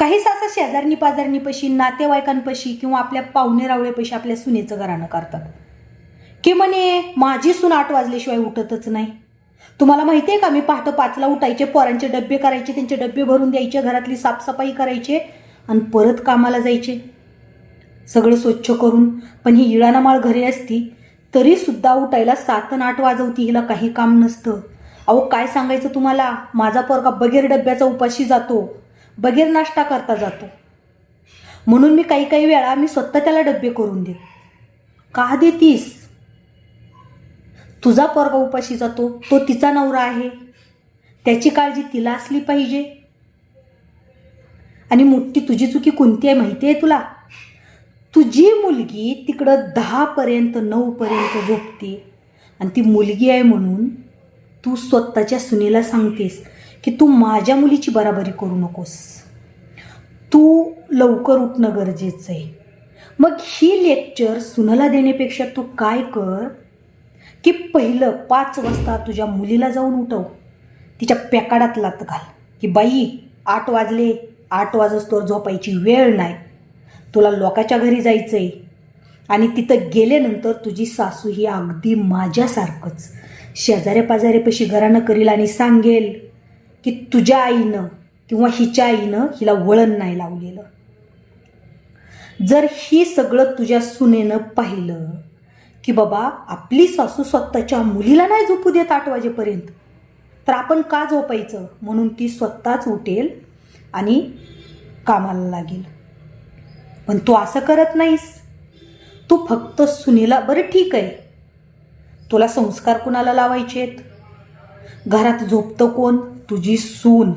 काही असं शेजारणी पाजारणीपाशी नातेवाईकांपाशी किंवा आपल्या पाहुणे रावळेपाशी आपल्या सुनेचं घराणं करतात. की म्हणे माझी सून आठ वाजल्याशिवाय उठतच नाही. तुम्हाला माहिती आहे का मी पहाटं पाचला उठायचे पोरांचे डबे करायचे त्यांचे डबे भरून द्यायचे घरातली साफसफाई करायचे आणि परत कामाला जायचे. सगळं स्वच्छ करून पण ही इळाना माळ घरी असती तरी सुद्धा उठायला सात आणि आठ वाजवती हिला काही काम नसतं. अहो काय सांगायचं तुम्हाला? माझा पोरगा बगैर डब्याचा उपाशी जातो. बगैर नाश्ता करता जातो. म्हणून मी काही काही वेळा मी स्वतः त्याला डबे करून देत. का देतीस? तुझा पोरगा उपाशी जातो तो तिचा नवरा आहे. त्याची काळजी तिला असली पाहिजे. आणि मोठी तुझी चुकी कोणती आहे माहिती आहे तुला? तुझी मुलगी तिकडं दहापर्यंत नऊपर्यंत झोपते. आणि ती मुलगी आहे म्हणून तू स्वतःच्या सुनेला सांगतेस की तू माझ्या मुलीची बराबरी करू नकोस. तू लवकर उठणं गरजेचं आहे. मग ही लेक्चर सुनाला देण्यापेक्षा तू काय कर? की पहिलं पाच वाजता तुझ्या मुलीला जाऊन उठव. तिच्या पॅकाडात लात घाल. की बाई आठ वाजले. आठ वाजस्तोवर झोपायची वेळ नाही. तुला लोकाच्या घरी जायचं आहे आणि तिथं गेल्यानंतर तुझी सासू ही अगदी माझ्यासारखंच. शेजाऱ्या पाजाऱ्यापाशी घरानं करील आणि सांगेल. की तुझ्या आईनं किंवा हिच्या आईनं हिला वळण नाही लावलेलं. जर ही सगळं तुझ्या सुनेनं पाहिलं की बाबा आपली सासू स्वतःच्या मुलीला नाही झोपू देत आठ वाजेपर्यंत तर आपण का झोपायचं? म्हणून ती स्वतःच उठेल आणि कामाला लागेल. पण तू असं करत नाहीस. तू फक्त सुनेला बरं ठीक आहे तुला संस्कार कुणाला लावायचे आहेत घरात झोपतं कोण? तुझी सून.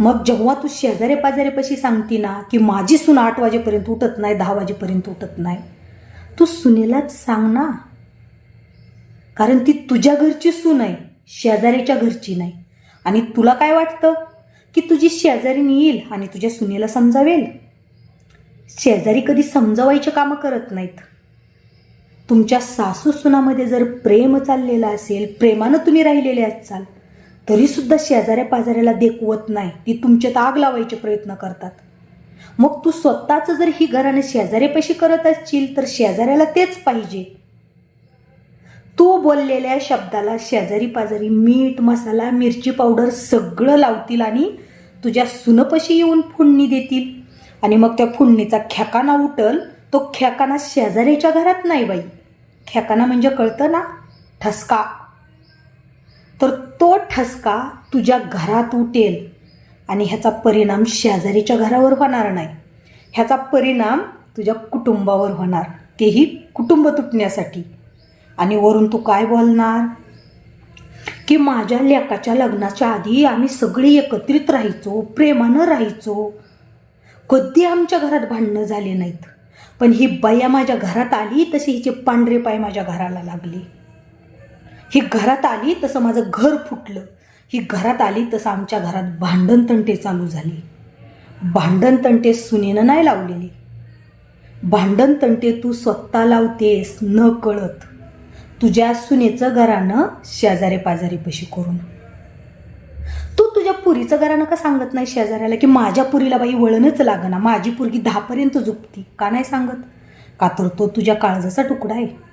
मग जेव्हा तू शेजारे पाजारेपाशी सांगती ना की माझी सून आठ वाजेपर्यंत उठत नाही दहा वाजेपर्यंत उठत नाही तू सुनेलाच सांग ना. कारण ती तुझ्या घरची सून आहे शेजाऱ्याच्या घरची नाही. आणि तुला काय वाटतं? की तुझी शेजारी येईल आणि तुझ्या सुनेला समजावेल? शेजारी कधी समजावायचे कामं करत नाहीत. तुमच्या सासू सुनामध्ये जर प्रेम चाललेलं असेल प्रेमानं तुम्ही राहिलेले असाल तरीसुद्धा शेजाऱ्या पाजाऱ्याला देखवत नाही. ती तुमच्यात आग लावायचे प्रयत्न करतात. मग तू स्वतःच जर ही घरानं शेजाऱ्यापाशी करत असशील तर शेजाऱ्याला तेच पाहिजे. तू बोललेल्या शब्दाला शेजारी पाजारी मीठ मसाला मिरची पावडर सगळं लावतील आणि तुझ्या सुनपशी येऊन फुडणी देतील. आणि मग त्या फुडणीचा ख्याकाना उठल तो ख्याकाना शेजाऱ्याच्या घरात नाही बाई. ख्याकाना म्हणजे कळतं ना? ठसका. तर तो ठसका तुझ्या घरात उठेल आणि ह्याचा परिणाम शेजारीच्या घरावर होणार नाही. ह्याचा परिणाम तुझ्या कुटुंबावर होणार. तेही कुटुंब तुटण्यासाठी. आणि वरून तू काय बोलणार? की माझ्या लेकाच्या लग्नाच्या आधी आम्ही सगळी एकत्रित राहायचो प्रेमानं राहायचो. कधी आमच्या घरात भांडणं झाले नाहीत. पण ही बाया माझ्या घरात आली तशी हिचे पांढरे पाय माझ्या घराला लागले. ही घरात आली तसं माझं घर फुटलं. ही घरात आली तसं आमच्या घरात भांडण तंटे चालू झाली. भांडण तंटे सुनेनं नाही लावलेले. भांडण तंटे तू स्वतः लावतेस न कळत. तुझ्या सुनेचं घरानं शेजारे पाजारीपाशी करून. तू तुझ्या पुरीचं घरानं का सांगत नाही शेजाऱ्याला की माझ्या पुरीला बाई वळणच लागना माझी पुरगी दहापर्यंत झुकती का नाही सांगत? का तर तो तुझ्या काळजाचा तुकडा आहे?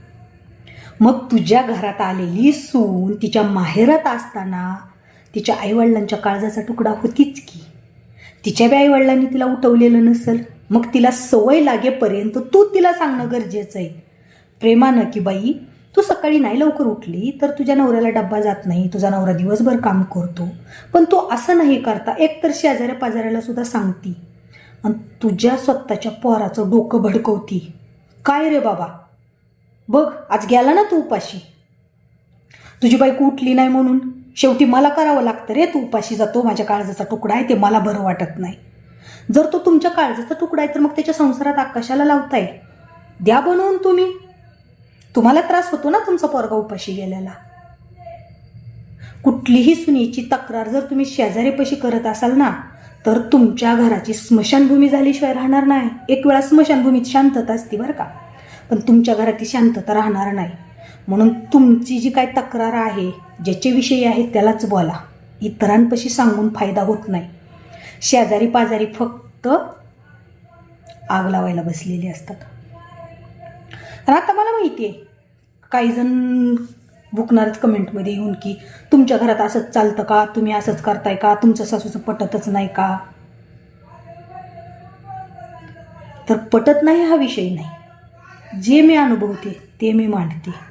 मग तुझ्या घरात आलेली सून तिच्या माहेरात असताना तिच्या आईवडिलांच्या काळजाचा तुकडा होतीच की. तिच्या बी आईवडिलांनी तिला उठवलेलं नसेल मग तिला सवय लागेपर्यंत तू तिला सांगणं गरजेचं आहे. प्रेमानं की बाई तू सकाळी नाही लवकर उठली तर तुझ्या नवऱ्याला डब्बा जात नाही तुझा नवरा दिवसभर काम करतो. पण तू असं नाही करता एकतर शेजाऱ्या पाजाऱ्याला सुद्धा सांगती. आणि तुझ्या स्वतःच्या पोराचं डोकं भडकवती. काय रे बाबा? बघ आज गेला ना तू उपाशी. तुझी बायको उठली नाही म्हणून. शेवटी मला करावं लागतं रे तू उपाशी जातो. माझ्या काळजाचा तुकडा आहे ते मला बरं वाटत नाही. जर तो तुमच्या काळजाचा तुकडा आहे तर मग त्याच्या संसारात आकाशाला लावताय. द्या बनवून तुम्ही. तुम्हाला त्रास होतो ना तुमचा पोरगा उपाशी गेल्याला. कुठलीही सुनीची तक्रार जर तुम्ही शेजारीपाशी करत असाल ना तर तुमच्या घराची स्मशानभूमी झाल्याशिवाय राहणार नाही. एक वेळा स्मशानभूमीत शांतता असते बरं का. पण तुमच्या घरात ती शांतता राहणार नाही. म्हणून तुमची जी काय तक्रार आहे ज्याच्याविषयी आहे त्यालाच बोला. इतरांपाशी सांगून फायदा होत नाही. शेजारी पाजारी फक्त आग लावायला बसलेले असतात. आणि आता मला माहिती आहे काही जण बुकणारच कमेंटमध्ये येऊन की तुमच्या घरात असंच चालतं का? तुम्ही असंच करताय का? तुमचं सासूचं पटतच नाही का? तर पटत नाही हा विषय नाही. जे मी अनुभवते ते मी मांडते.